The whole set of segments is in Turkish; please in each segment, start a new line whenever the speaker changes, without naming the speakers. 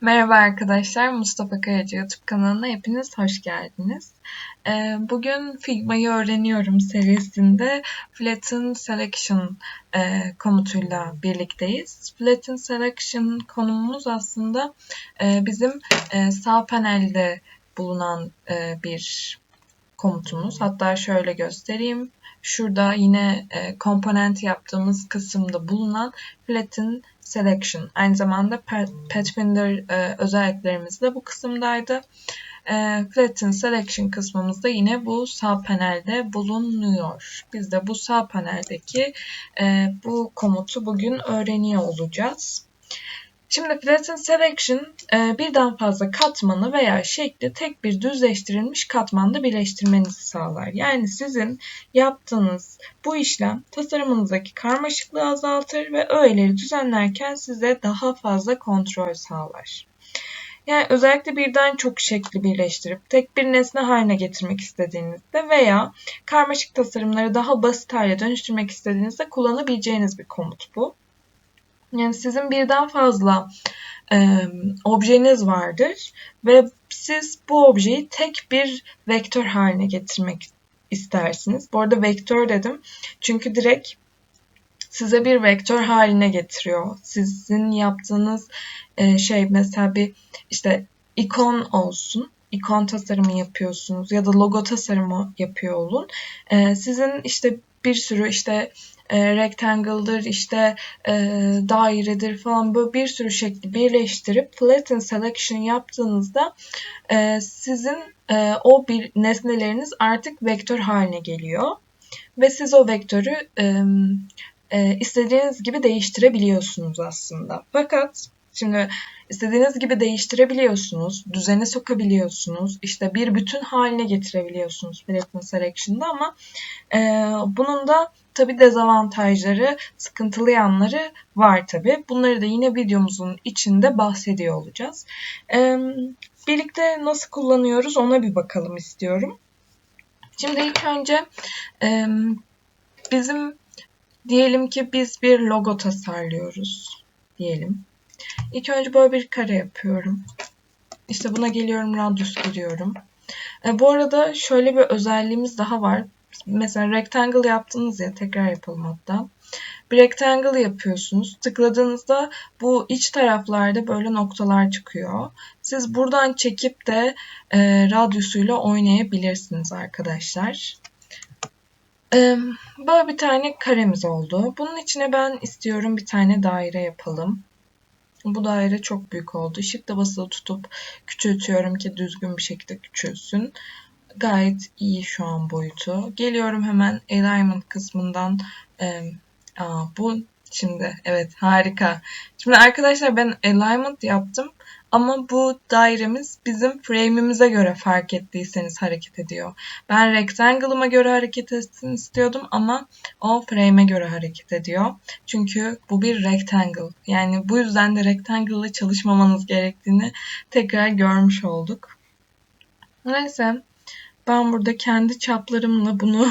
Merhaba arkadaşlar, Mustafa Kayacı YouTube kanalına hepiniz hoş geldiniz. Ee, bugün Figma'yı öğreniyorum serisinde Flatten Selection e, komutuyla birlikteyiz. Flatten Selection konumumuz aslında e, bizim e, sağ panelde bulunan bir komutumuz. Hatta şöyle göstereyim. Şurada yine komponent yaptığımız kısımda bulunan Flatten Selection. Aynı zamanda Pathfinder e, özelliklerimiz de bu kısımdaydı. E, Flatten Selection kısmımızda yine bu sağ panelde bulunuyor. Biz de bu sağ paneldeki e, bu komutu bugün öğreniyor olacağız. Şimdi Flatten Selection e, birden fazla katmanı veya şekli tek bir düzleştirilmiş katmanda birleştirmenizi sağlar. Yani sizin yaptığınız bu işlem tasarımınızdaki karmaşıklığı azaltır ve öğeleri düzenlerken size daha fazla kontrol sağlar. Yani özellikle birden çok şekli birleştirip tek bir nesne haline getirmek istediğinizde veya karmaşık tasarımları daha basit hale dönüştürmek istediğinizde kullanabileceğiniz bir komut bu. Yani sizin birden fazla e, objeniz vardır ve siz bu objeyi tek bir vektör haline getirmek istersiniz. Bu arada vektör dedim çünkü direkt size bir vektör haline getiriyor. Sizin yaptığınız e, şey mesela bir işte ikon olsun ikon tasarımı yapıyorsunuz ya da logo tasarımı yapıyor olun. E, sizin işte bir sürü işte e, rectangle'dır, işte e, dairedir falan böyle bir sürü şekli birleştirip flatten selection yaptığınızda e, sizin e, o bir nesneleriniz artık vektör haline geliyor. Ve siz o vektörü e, e, istediğiniz gibi değiştirebiliyorsunuz aslında. Fakat Şimdi istediğiniz gibi değiştirebiliyorsunuz, düzene sokabiliyorsunuz, işte bir bütün haline getirebiliyorsunuz Flatman Selection'da ama e, bunun da tabi dezavantajları, sıkıntılı yanları var tabi. Bunları da yine videomuzun içinde bahsediyor olacağız. E, birlikte nasıl kullanıyoruz ona bir bakalım istiyorum. Şimdi ilk önce e, bizim diyelim ki biz bir logo tasarlıyoruz diyelim. İlk önce böyle bir kare yapıyorum. İşte buna geliyorum, radius giriyorum. E, bu arada şöyle bir özelliğimiz daha var. Mesela rectangle yaptınız ya, tekrar yapalım hatta. Bir rectangle yapıyorsunuz. Tıkladığınızda bu iç taraflarda böyle noktalar çıkıyor. Siz buradan çekip de e, radyusuyla oynayabilirsiniz arkadaşlar. E, böyle bir tane karemiz oldu. Bunun içine ben istiyorum bir tane daire yapalım. Bu daire çok büyük oldu. Shift'e basılı tutup küçültüyorum ki düzgün bir şekilde küçülsün. Gayet iyi şu an boyutu. Geliyorum hemen alignment kısmından. Ee, aa, bu şimdi evet harika. Şimdi arkadaşlar ben alignment yaptım. Ama bu dairemiz bizim frame'imize göre fark ettiyseniz hareket ediyor. Ben rectangle'ıma göre hareket etsin istiyordum ama o frame'e göre hareket ediyor. Çünkü bu bir rectangle. Yani bu yüzden de rectangle ile çalışmamanız gerektiğini tekrar görmüş olduk. Neyse ben burada kendi çaplarımla bunu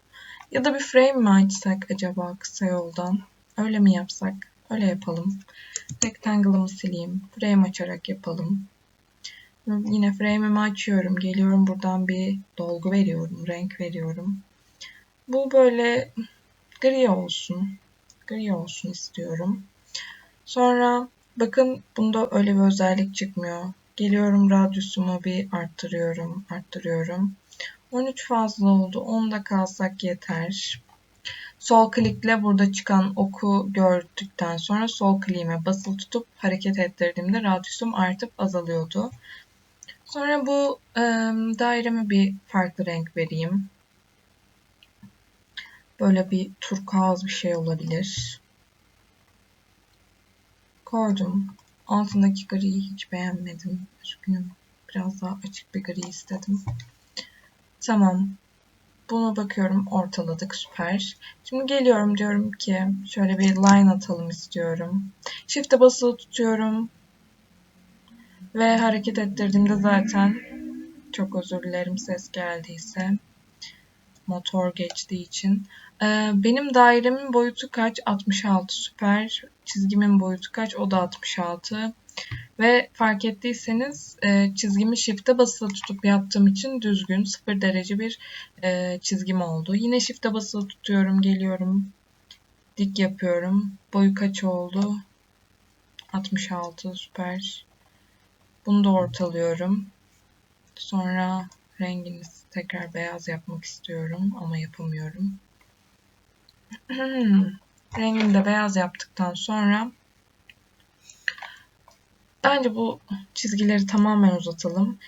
ya da bir frame mi açsak acaba kısa yoldan? Öyle mi yapsak? Öyle yapalım. Rectangle'ımı sileyim. Frame açarak yapalım. Yine frame'imi açıyorum. Geliyorum buradan bir dolgu veriyorum. Renk veriyorum. Bu böyle gri olsun. Gri olsun istiyorum. Sonra bakın bunda öyle bir özellik çıkmıyor. Geliyorum radyusumu bir arttırıyorum. Arttırıyorum. 13 fazla oldu. 10'da kalsak yeter. Sol klikle burada çıkan oku gördükten sonra sol kliğime basılı tutup hareket ettirdiğimde radyusum artıp azalıyordu. Sonra bu e, daireme bir farklı renk vereyim. Böyle bir turkuaz bir şey olabilir. Koydum. Altındaki griyi hiç beğenmedim. Üzgünüm. Biraz daha açık bir gri istedim. Tamam. Buna bakıyorum ortaladık süper. Şimdi geliyorum diyorum ki şöyle bir line atalım istiyorum. Shift'e basılı tutuyorum. Ve hareket ettirdiğimde zaten çok özür dilerim ses geldiyse. Motor geçtiği için. Ee, benim dairemin boyutu kaç? 66 süper. Çizgimin boyutu kaç? O da 66. Ve fark ettiyseniz e, çizgimi shift'e basılı tutup yaptığım için düzgün 0 derece bir e, çizgim oldu. Yine shift'e basılı tutuyorum, geliyorum. Dik yapıyorum. Boyu kaç oldu? 66 süper. Bunu da ortalıyorum. Sonra rengini tekrar beyaz yapmak istiyorum ama yapamıyorum. Rengini de beyaz yaptıktan sonra bence bu çizgileri tamamen uzatalım.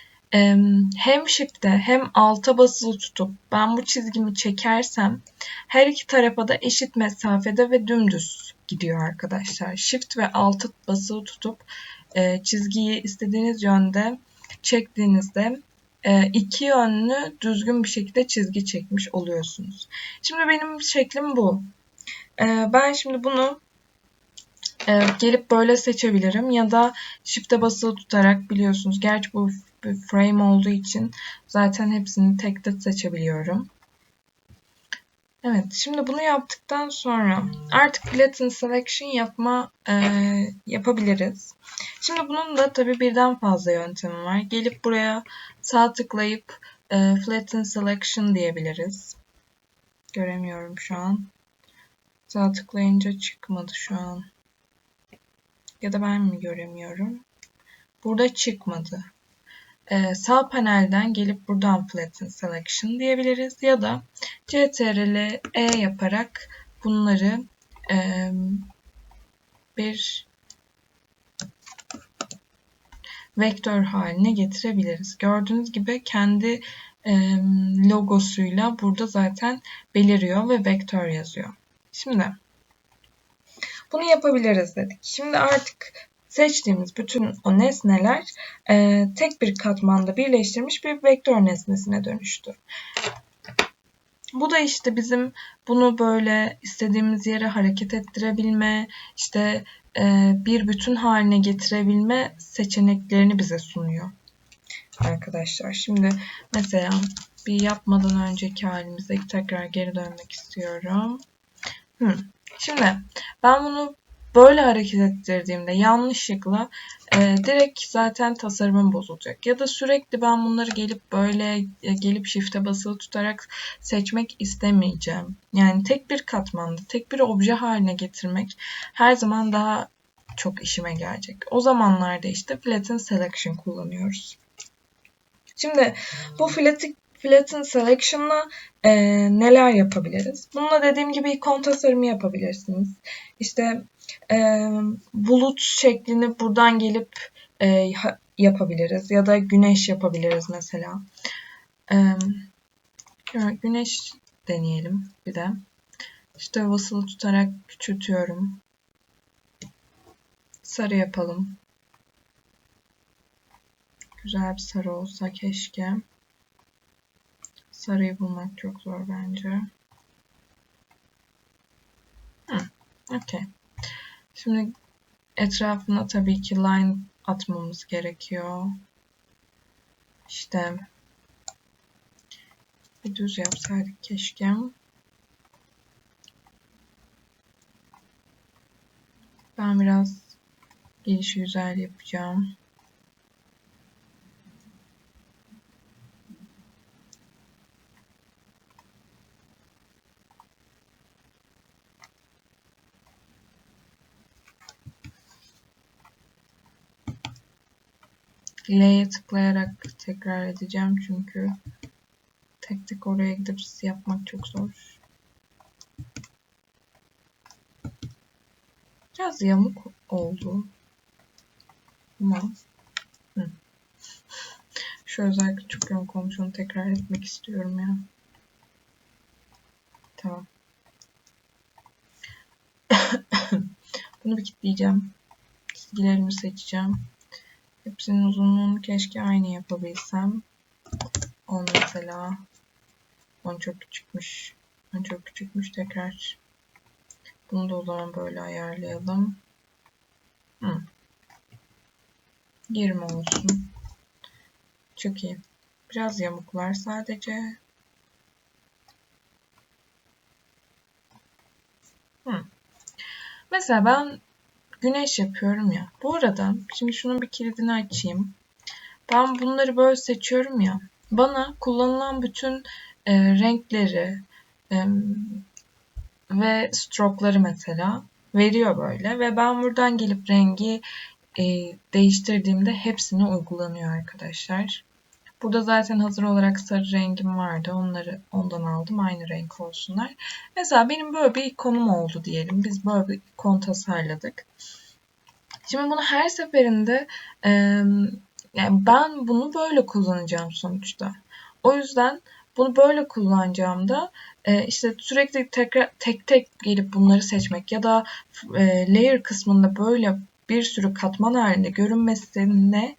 Hem shift'te hem alta basılı tutup ben bu çizgimi çekersem her iki tarafa da eşit mesafede ve dümdüz gidiyor arkadaşlar. Shift ve altı basılı tutup e, çizgiyi istediğiniz yönde çektiğinizde iki yönlü düzgün bir şekilde çizgi çekmiş oluyorsunuz. Şimdi benim şeklim bu. E, ben şimdi bunu e, gelip böyle seçebilirim ya da shift'e basılı tutarak biliyorsunuz. Gerçi bu bir frame olduğu için zaten hepsini tek tek seçebiliyorum. Evet, şimdi bunu yaptıktan sonra artık flatten selection yapma e, yapabiliriz. Şimdi bunun da tabii birden fazla yöntemi var. Gelip buraya sağ tıklayıp e, flatten selection diyebiliriz. Göremiyorum şu an. Sağ tıklayınca çıkmadı şu an. Ya da ben mi göremiyorum? Burada çıkmadı. Ee, sağ panelden gelip buradan Flatten Selection diyebiliriz ya da CTRL E yaparak bunları e, bir vektör haline getirebiliriz. Gördüğünüz gibi kendi e, logosuyla burada zaten beliriyor ve vektör yazıyor. Şimdi bunu yapabiliriz dedik. Şimdi artık seçtiğimiz bütün o nesneler e, tek bir katmanda birleştirilmiş bir vektör nesnesine dönüştü. Bu da işte bizim bunu böyle istediğimiz yere hareket ettirebilme, işte e, bir bütün haline getirebilme seçeneklerini bize sunuyor. Arkadaşlar şimdi mesela bir yapmadan önceki halimize tekrar geri dönmek istiyorum. Hmm. Şimdi ben bunu böyle hareket ettirdiğimde yanlışlıkla e, direkt zaten tasarımım bozulacak. Ya da sürekli ben bunları gelip böyle e, gelip shift'e basılı tutarak seçmek istemeyeceğim. Yani tek bir katmanda, tek bir obje haline getirmek her zaman daha çok işime gelecek. O zamanlarda işte flatten selection kullanıyoruz. Şimdi bu flatten Flatten Selection'la e, neler yapabiliriz? Bununla dediğim gibi ikon tasarımı yapabilirsiniz. İşte e, bulut şeklini buradan gelip e, yapabiliriz. Ya da güneş yapabiliriz mesela. E, güneş deneyelim bir de. İşte basılı tutarak küçültüyorum. Sarı yapalım. Güzel bir sarı olsa keşke. Sarıyı bulmak çok zor bence. Okey. Şimdi etrafına tabii ki line atmamız gerekiyor. İşte bir düz yapsaydık keşke. Ben biraz gelişi güzel yapacağım. L'ye tıklayarak tekrar edeceğim çünkü tek tek oraya gidip yapmak çok zor. Biraz yamuk oldu. Ama hı. şu özellikle çok yamuk olmuş onu tekrar etmek istiyorum ya. Tamam. Bunu bir kilitleyeceğim. Çizgilerimi seçeceğim. Hepsinin uzunluğunu keşke aynı yapabilsem. 10 mesela. 10 çok küçükmüş. 10 çok küçükmüş tekrar. Bunu da o zaman böyle ayarlayalım. Hı. 20 olsun. Çok iyi. Biraz yamuklar sadece. Hı. Mesela ben güneş yapıyorum ya. Bu arada şimdi şunun bir kilidini açayım. Ben bunları böyle seçiyorum ya. Bana kullanılan bütün e, renkleri e, ve stroke'ları mesela veriyor böyle ve ben buradan gelip rengi e, değiştirdiğimde hepsine uygulanıyor arkadaşlar. Burada zaten hazır olarak sarı rengim vardı. Onları ondan aldım. Aynı renk olsunlar. Mesela benim böyle bir ikonum oldu diyelim. Biz böyle bir ikon tasarladık. Şimdi bunu her seferinde e, yani ben bunu böyle kullanacağım sonuçta. O yüzden bunu böyle kullanacağımda e, işte sürekli tekrar tek tek gelip bunları seçmek ya da e, layer kısmında böyle bir sürü katman halinde görünmesine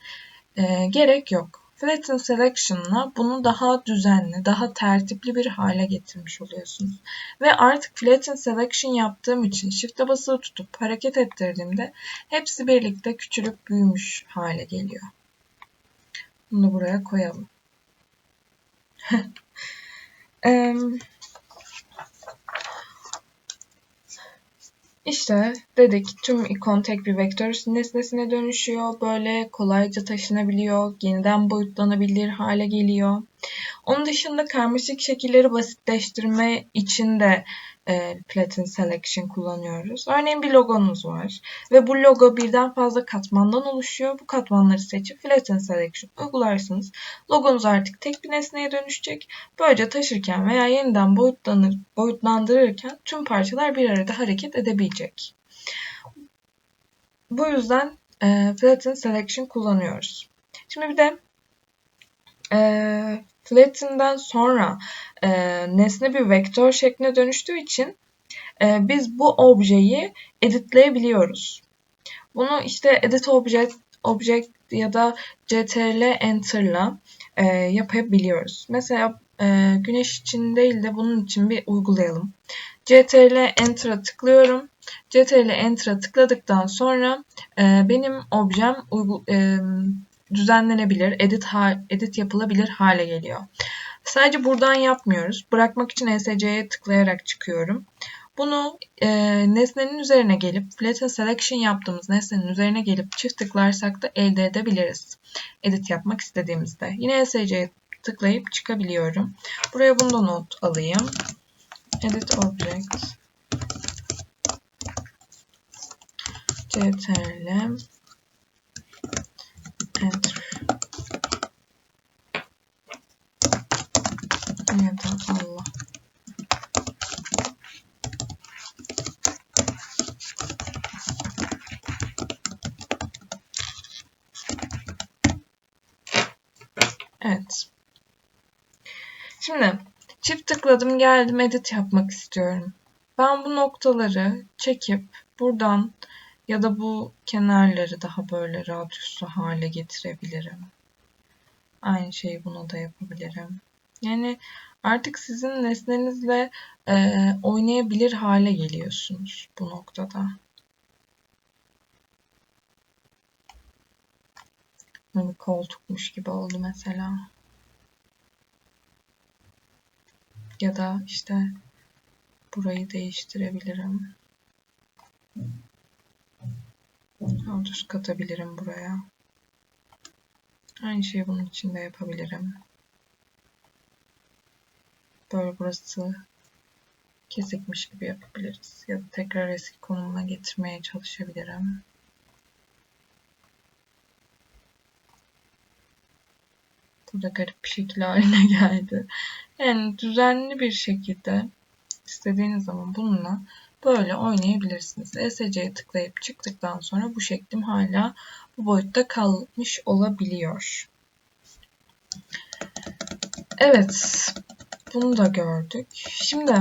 e, gerek yok. Flatten Selection'la bunu daha düzenli, daha tertipli bir hale getirmiş oluyorsunuz. Ve artık Flatten Selection yaptığım için Shift'e basılı tutup hareket ettirdiğimde hepsi birlikte küçülüp büyümüş hale geliyor. Bunu buraya koyalım. İşte dedik tüm ikon tek bir vektör nesnesine dönüşüyor. Böyle kolayca taşınabiliyor, yeniden boyutlanabilir hale geliyor. Onun dışında karmaşık şekilleri basitleştirme için de e, Platin Selection kullanıyoruz. Örneğin bir logonuz var ve bu logo birden fazla katmandan oluşuyor. Bu katmanları seçip Flatten Selection uygularsınız. Logonuz artık tek bir nesneye dönüşecek. Böylece taşırken veya yeniden boyutlanır, boyutlandırırken tüm parçalar bir arada hareket edebilecek. Bu yüzden e, Flatten Selection kullanıyoruz. Şimdi bir de e, Flatten'den sonra e, nesne bir vektör şekline dönüştüğü için e, biz bu objeyi editleyebiliyoruz. Bunu işte edit object, object ya da ctrl enter'la e, yapabiliyoruz. Mesela e, güneş için değil de bunun için bir uygulayalım. ctrl enter'a tıklıyorum. ctrl enter'a tıkladıktan sonra e, benim objem uygu, e, düzenlenebilir, edit, edit yapılabilir hale geliyor. Sadece buradan yapmıyoruz. Bırakmak için ESC'ye tıklayarak çıkıyorum. Bunu e, nesnenin üzerine gelip Flatten Selection yaptığımız nesnenin üzerine gelip çift tıklarsak da elde edebiliriz. Edit yapmak istediğimizde. Yine ESC'ye tıklayıp çıkabiliyorum. Buraya bunu da not alayım. Edit Object CTRL Enter. Ya da Allah. Evet. Şimdi çift tıkladım geldim edit yapmak istiyorum. Ben bu noktaları çekip buradan ya da bu kenarları daha böyle radyuslu hale getirebilirim. Aynı şeyi buna da yapabilirim. Yani artık sizin nesnenizle e, oynayabilir hale geliyorsunuz bu noktada. Bir koltukmuş gibi oldu mesela. Ya da işte burayı değiştirebilirim. Düz katabilirim buraya. Aynı şeyi bunun için de yapabilirim. Böyle burası kesikmiş gibi yapabiliriz. Ya da tekrar eski konumuna getirmeye çalışabilirim. Burada garip bir şekil haline geldi. Yani düzenli bir şekilde istediğiniz zaman bununla böyle oynayabilirsiniz. ESC'ye tıklayıp çıktıktan sonra bu şeklim hala bu boyutta kalmış olabiliyor. Evet. Bunu da gördük. Şimdi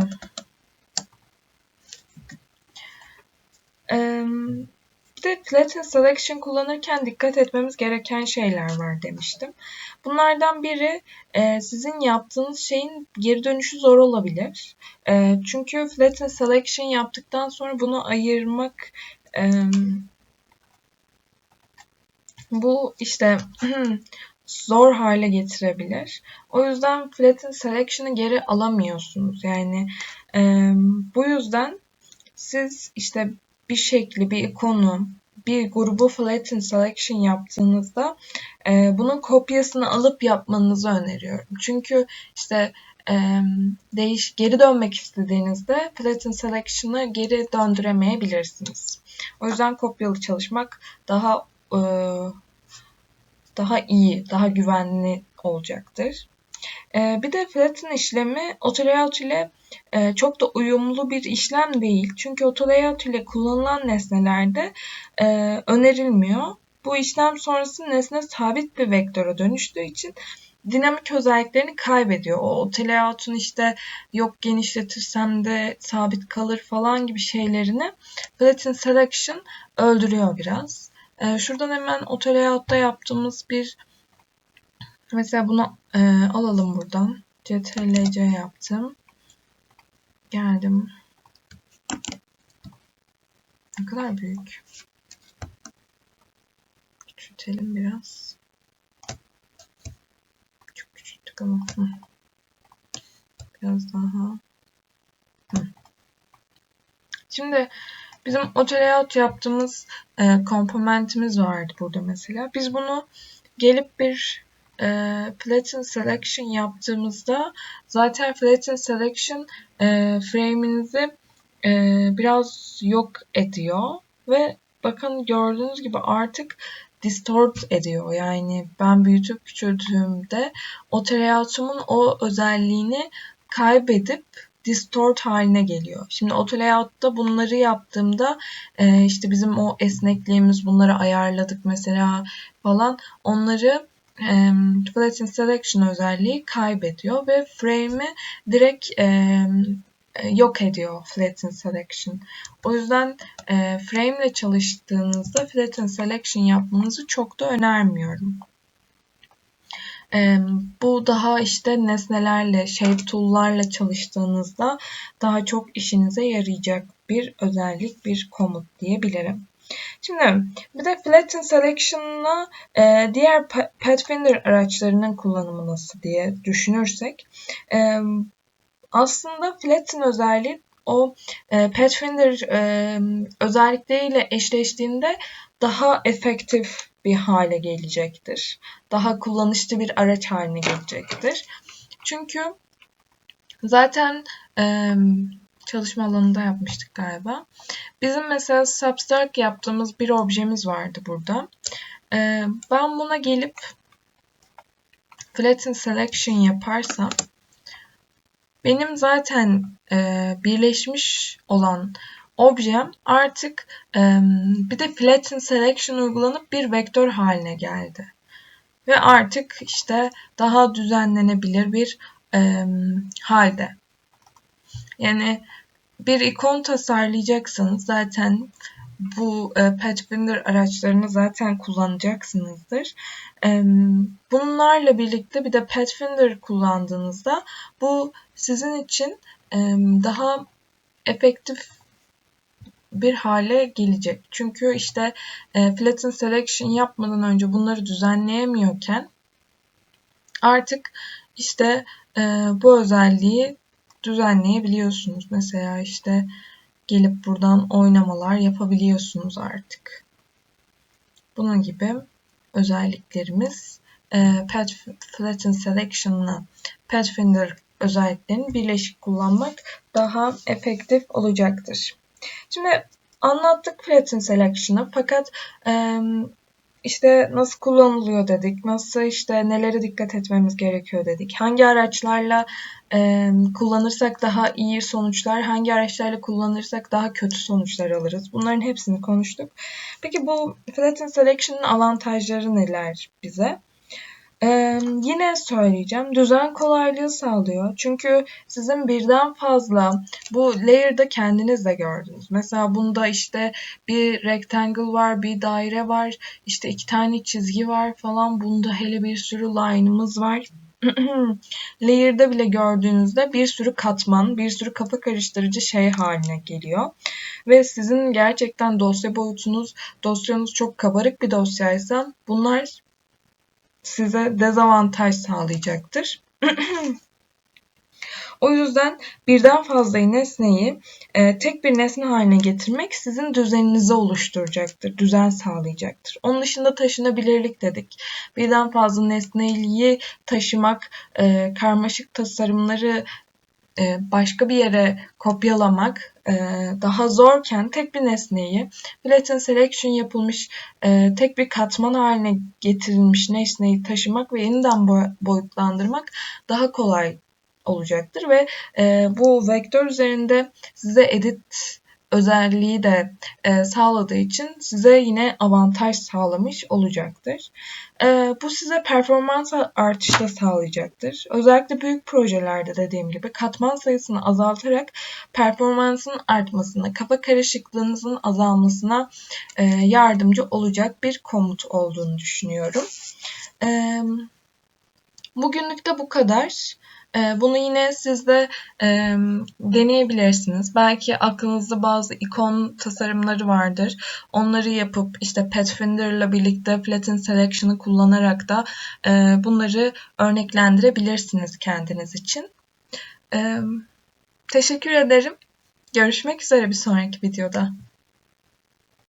bir de Flatten Selection kullanırken dikkat etmemiz gereken şeyler var demiştim. Bunlardan biri sizin yaptığınız şeyin geri dönüşü zor olabilir. Çünkü Flatten Selection yaptıktan sonra bunu ayırmak bu işte zor hale getirebilir. O yüzden Flatten Selection'ı geri alamıyorsunuz. Yani e, bu yüzden siz işte bir şekli, bir ikonu, bir grubu flatten selection yaptığınızda e, bunun kopyasını alıp yapmanızı öneriyorum. Çünkü işte e, değiş geri dönmek istediğinizde flatten selection'ı geri döndüremeyebilirsiniz. O yüzden kopyalı çalışmak daha e, daha iyi, daha güvenli olacaktır. E, bir de flatten işlemi autolayout ile e, çok da uyumlu bir işlem değil. Çünkü autolayout ile kullanılan nesnelerde e, önerilmiyor. Bu işlem sonrası nesne sabit bir vektöre dönüştüğü için dinamik özelliklerini kaybediyor. O autolayout'un işte yok genişletirsem de sabit kalır falan gibi şeylerini flatten selection öldürüyor biraz. Ee, şuradan hemen autolayout'ta yaptığımız bir mesela bunu e, alalım buradan. ctrl-c yaptım. Geldim. Ne kadar büyük. Küçültelim biraz. Çok küçülttük ama. Hı. Biraz daha. Hı. Şimdi bizim auto layout yaptığımız e, komponentimiz vardı burada mesela. Biz bunu gelip bir e, flatten selection yaptığımızda zaten flatten selection e, frame'inizi e, biraz yok ediyor ve bakın gördüğünüz gibi artık distort ediyor. Yani ben büyütüp küçülttüğümde o layout'umun o özelliğini kaybedip distort haline geliyor. Şimdi auto layout'ta bunları yaptığımda e, işte bizim o esnekliğimiz bunları ayarladık mesela falan onları e, Flatten Selection özelliği kaybediyor ve frame'i direkt e, yok ediyor Flatten Selection. O yüzden e, frame ile çalıştığınızda Flatten Selection yapmanızı çok da önermiyorum. Bu daha işte nesnelerle, shape tool'larla çalıştığınızda daha çok işinize yarayacak bir özellik, bir komut diyebilirim. Şimdi bir de Flatten Selection'la e, diğer Pathfinder araçlarının kullanımı nasıl diye düşünürsek e, aslında Flatten özelliği o e, Pathfinder e, özellikleriyle eşleştiğinde daha efektif bir hale gelecektir. Daha kullanışlı bir araç haline gelecektir. Çünkü zaten e, çalışma alanında yapmıştık galiba. Bizim mesela Substack yaptığımız bir objemiz vardı burada. Ee, ben buna gelip Flatten Selection yaparsam benim zaten e, birleşmiş olan objem artık bir de Flatten Selection uygulanıp bir vektör haline geldi. Ve artık işte daha düzenlenebilir bir halde. Yani bir ikon tasarlayacaksanız zaten bu e, Pathfinder araçlarını zaten kullanacaksınızdır. E, bunlarla birlikte bir de Pathfinder kullandığınızda bu sizin için e, daha efektif bir hale gelecek. Çünkü işte e, Flatten Selection yapmadan önce bunları düzenleyemiyorken artık işte e, bu özelliği düzenleyebiliyorsunuz. Mesela işte gelip buradan oynamalar yapabiliyorsunuz artık. Bunun gibi özelliklerimiz e, Path Flatten Selection'la Pathfinder özelliklerini birleşik kullanmak daha efektif olacaktır. Şimdi anlattık Flatten Selection'ı fakat e, işte nasıl kullanılıyor dedik, nasıl işte nelere dikkat etmemiz gerekiyor dedik, hangi araçlarla e, kullanırsak daha iyi sonuçlar, hangi araçlarla kullanırsak daha kötü sonuçlar alırız. Bunların hepsini konuştuk. Peki bu Flatten Selection'ın avantajları neler bize? Ee, yine söyleyeceğim. Düzen kolaylığı sağlıyor. Çünkü sizin birden fazla bu layer'da kendiniz de gördünüz. Mesela bunda işte bir rectangle var, bir daire var, işte iki tane çizgi var falan. Bunda hele bir sürü line'ımız var. Layer'da bile gördüğünüzde bir sürü katman, bir sürü kafa karıştırıcı şey haline geliyor. Ve sizin gerçekten dosya boyutunuz, dosyanız çok kabarık bir dosyaysa bunlar size dezavantaj sağlayacaktır. O yüzden birden fazla nesneyi e, tek bir nesne haline getirmek sizin düzeninizi oluşturacaktır, düzen sağlayacaktır. Onun dışında taşınabilirlik dedik. Birden fazla nesneyi taşımak, e, karmaşık tasarımları başka bir yere kopyalamak e, daha zorken tek bir nesneyi Flatten Selection yapılmış e, tek bir katman haline getirilmiş nesneyi taşımak ve yeniden boyutlandırmak daha kolay olacaktır ve bu vektör üzerinde size edit özelliği de e, sağladığı için size yine avantaj sağlamış olacaktır. E, bu size performans artışı da sağlayacaktır. Özellikle büyük projelerde dediğim gibi katman sayısını azaltarak performansın artmasına, kafa karışıklığınızın azalmasına e, yardımcı olacak bir komut olduğunu düşünüyorum. E, bugünlük de bu kadar. Ee, bunu yine siz de e, deneyebilirsiniz. Belki aklınızda bazı ikon tasarımları vardır. Onları yapıp işte Pathfinder ile birlikte Flatten Selection'ı kullanarak da e, bunları örneklendirebilirsiniz kendiniz için. E, teşekkür ederim. Görüşmek üzere bir sonraki videoda.